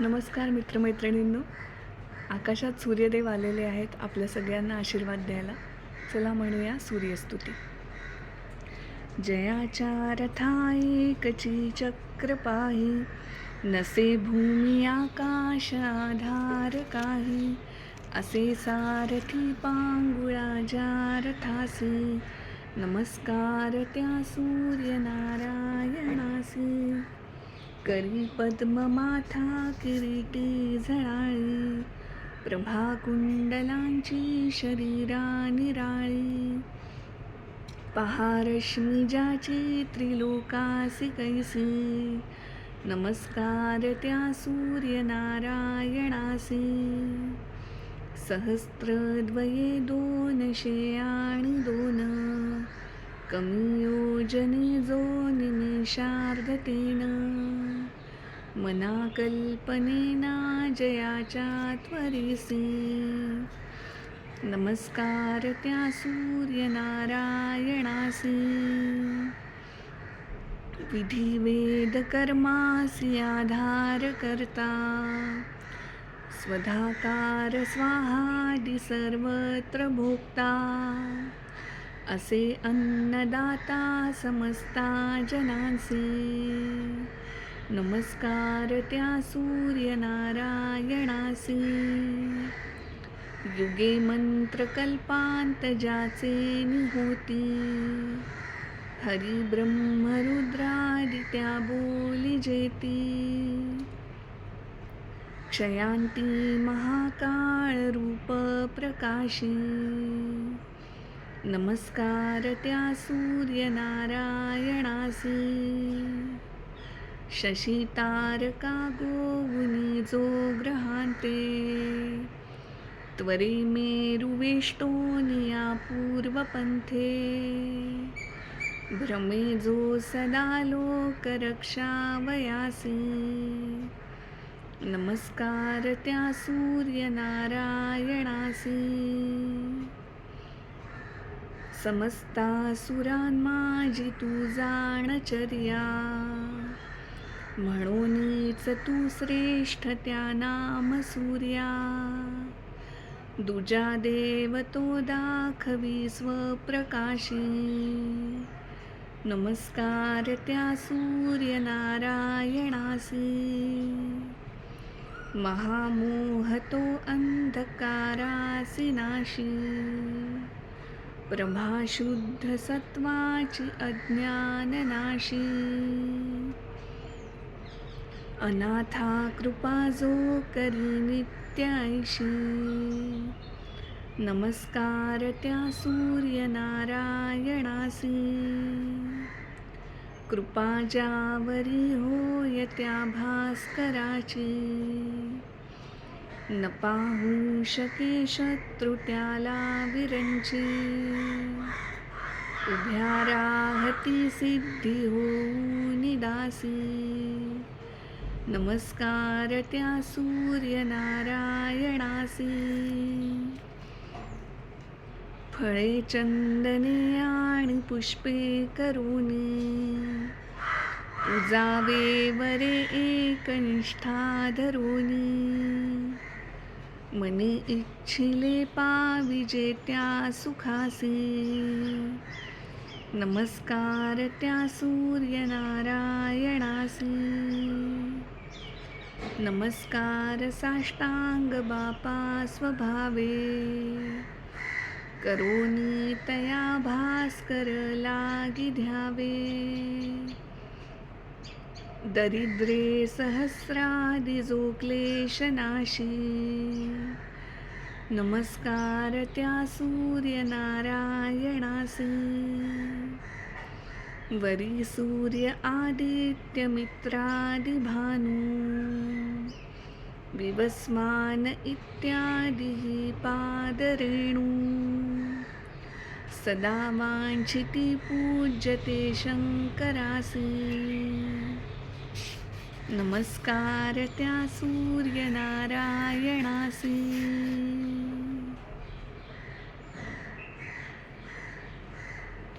नमस्कार मित्रमैत्रिणींनो. आकाशात सूर्यदेव आलेले आहेत आपल्या सगळ्यांना आशीर्वाद द्यायला. चला म्हणूया सूर्यस्तुती. जयाच्या रथाई कची चक्र पाही नसे भूमी आकाश आधार काही असे सारथी पांगुळा ज्या रथासी नमस्कार त्या सूर्यनारायणासी. करी पद्म माथा किरीटी झळाळी प्रभा कुंडलांची शरीरा निराळी पहा रश्मी ज्याची त्रिलोकासी कैसी नमस्कार त्या सूर्यनारायणासी. सहस्रद्वये दोनशे आणि दोन कमी योजने जो निमिषार्धतेन मना कल्पनेना जयाच्या त्वरिसी. नमस्कार त्या सूर्यनारायणासी. विधी वेद कर्मासी आधार करता स्वधाकार स्वाहादि सर्वत्र भोक्ता. असे अन्नदाता समस्ता जनांसी. नमस्कार त्या सूर्यनारायणासी. युगे मंत्रकल्पांत ज्याचे निहोती. हरी ब्रह्मरुद्रादि त्या बोली जेती. क्षयांती महाकाळ रूप प्रकाशी. नमस्कार त्या सूर्यनारायणासी. शशी तारका गोवुनी जो ग्रहांते त्वरे मेरुवेष्टोनिया पूर्वपंथे। भ्रमे जो सदा लोकरक्षावयासी। नमस्कार त्या सूर्यनारायणासी। समस्ता सुरांमाजी तू जाणचर्या म्हणूनच तू श्रेष्ठ त्या नाम सूर्या. दुजा देव तो दाखवी स्वप्रकाशी. नमस्कार त्या सूर्यनारायणासी महामोह तो अंधकारासी नाशी. प्रभाशुद्ध सत्वाची अज्ञाननाशी. अनाथा कृपा जो करी नित्यायशी नमस्कार त्या सूर्यनारायणासी. कृपा ज्यावरी होय त्या भास्कराची. न पाहू शके शत्रु त्याला विरंची. उभ्या राहती सिद्धी हो निदासी. नमस्कार त्या सूर्यनारायणासी. फळे चंदने आणि पुष्पे करुणी. पूजावे वरे एकनिष्ठा धरुणी. मने इच्छिले पाविजे त्या सुखासी. नमस्कार त्या सूर्यनारायणासी. नमस्कार साष्टांग बापा स्वभावे. करोनी तया भास्कर लागी ध्यावे दरिद्रे सहस्रादि जो क्लेशनाशी नमस्कार त्या सूर्यनारायणासी. वरी सूर्य आदित्य मित्रादि भानु विवस्मान इत्यादि पादरेणु। सदा वाञ्छिति पूज्यते शङ्करासी। नमस्कार त्या सूर्यनारायणासी।